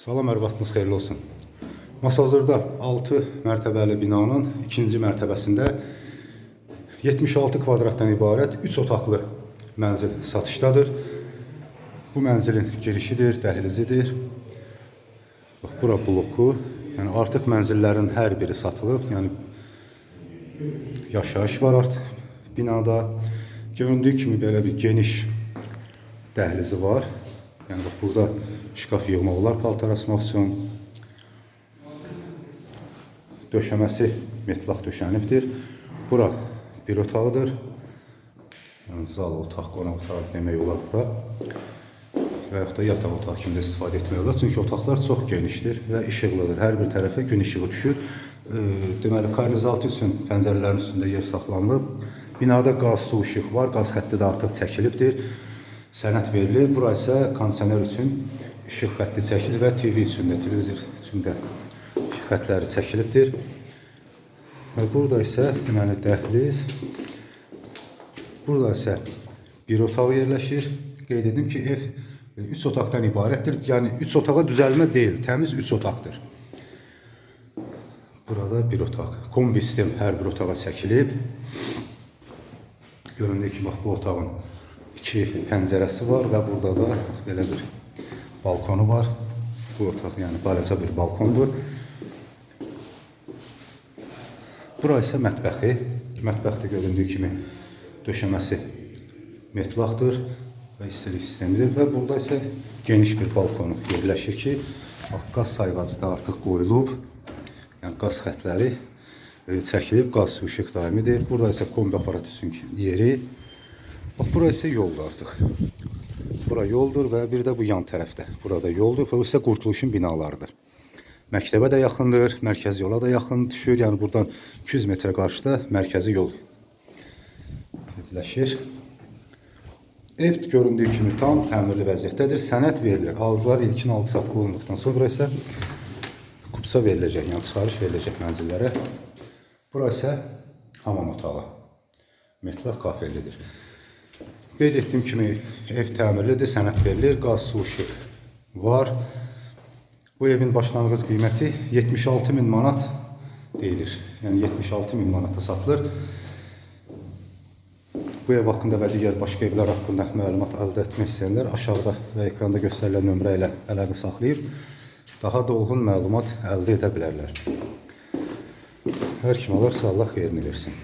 Salam, hər vaxtınız xeyirli olsun. Masazırda 6 mərtəbəli binanın ikinci mərtəbəsində 76 kvadratdan ibarət 3 otaqlı mənzil satışdadır. Bu mənzilin girişidir, dəhlizidir. Bax, bura bloku. Yəni artıq mənzillərin hər biri satılıb. Yəni yaşayış var artıq binada. Göründüyü kimi belə bir geniş dəhlizi var. Yəni bax burada şkaf yığmaq olar paltar asmaq üçün. Döşəməsi metlaq döşənibdir. Bura bir otaqdır. Yəni zal otaq, qonaq otağı demək olar bura. Və yaxud da yataq otağı kimi də istifadə etmək olar. Çünki otaqlar çox genişdir və işıqlıdır. Hər bir tərəfə gün işığı düşür. Deməli, karnizaltı üçün pəncərələrin üstündə yer saxlanılıb. Binada qaz, su, işıq var. Qaz xətti də artıq çəkilibdir. Sənəd verilir. Bura isə kondisioner üçün işıq xətti çəkilir və TV üçün də, televizor üçün də işıq xətləri çəkilibdir. Və burada isə deməli dəhliz. Burada isə bir otaq yerləşir. Qeyd edim ki, ev 3 otaqdan ibarətdir. Yəni 3 otağa düzəlmə deyil, təmiz 3 otaqdır. Burada bir otaq. Kombi sistem hər bir otağa çəkilib. Göründüyü ki, bax bu otağın iki pəncərəsi var və burada da belə bir balkonu var. Bu otaq yəni balaca bir balkondur. Bura isə mətbəxi. Mətbəxdə göründüyü kimi döşəməsi metlaqdır və istilik sistemidir və burada isə geniş bir balkonu yerləşir ki, qaz sayğacı da artıq qoyulub. Yəni qaz xətləri e, çəkilib, qaz işıq daimidir. Burada isə kombi aparatı üçün yeri. Bax, bura isə yoldur artıq. Bura yoldur və bir də bu yan tərəfdə. Burada yoldur və isə qurtuluşun binalarıdır. Məktəbə də yaxındır, yola da yaxın düşür. Yəni buradan 200 metrə qarşıda mərkəzi yol yerləşir. Ev göründüyü kimi tam təmirli vəziyyətdədir. Sənəd verilir. Alıcılar ilkin aldı satqı olunduqdan sonra isə kupsa veriləcək, yəni çıxarış veriləcək mənzillərə. Bura isə hamam otağı. Metlaq kafellidir. Qeyd etdiyim kimi ev təmirlidir, sənəd verilir, qaz, su, işıq var. Bu evin başlanğıc qiyməti 76 min manat deyilir. Yəni 76 min manata satılır. Bu ev haqqında və digər başqa evlər haqqında məlumat əldə etmək istəyənlər aşağıda və ekranda göstərilən nömrə ilə əlaqə saxlayıb daha dolğun məlumat əldə edə bilərlər. Hər kim alarsa Allah xeyrini versin.